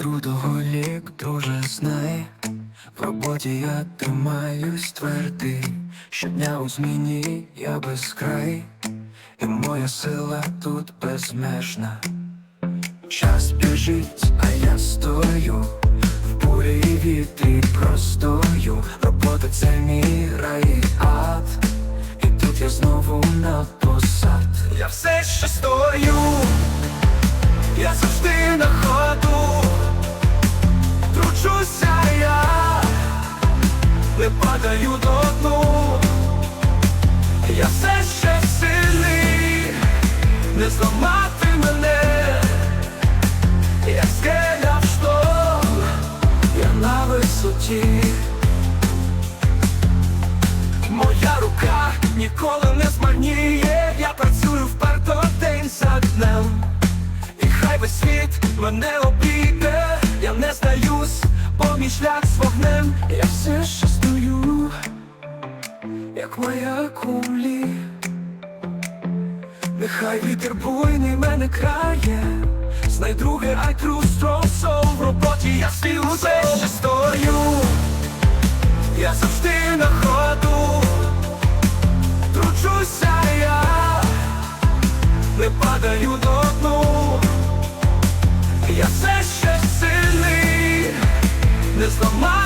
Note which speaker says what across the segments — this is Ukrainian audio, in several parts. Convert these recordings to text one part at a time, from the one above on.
Speaker 1: трудоголік, друже, знай. В роботі я тримаюсь твердий Щодня у зміні я безкрай. І моя сила тут безмежна. Час біжить, а я стою. В бурі і вітрі простою. Робота це мій рай і ад. І тут я знову на посад. Я все ще стою. Я завжди на ходу падаю до дну. Я все ще сильний Не зламати мене. Як скеля в шторм, я на висоті. Моя рука ніколи не змарніє, я працюю вперто день за днем. І хай весь світ мене обійде, я не здаюсь, бо мій шлях з вогнем, я все ще моя кумлі. Нехай вітер буйний мене крає. Знай друге, strong soul. В роботі я усе ще стою Я завжди на ходу. Тручуся я. Не падаю до дну Я все ще сильний. Не зламати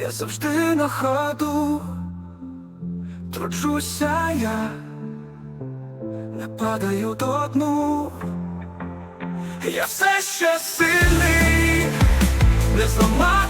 Speaker 1: я завжди на ходу, тручуся я, не падаю до дну, я все ще сильний, не зламати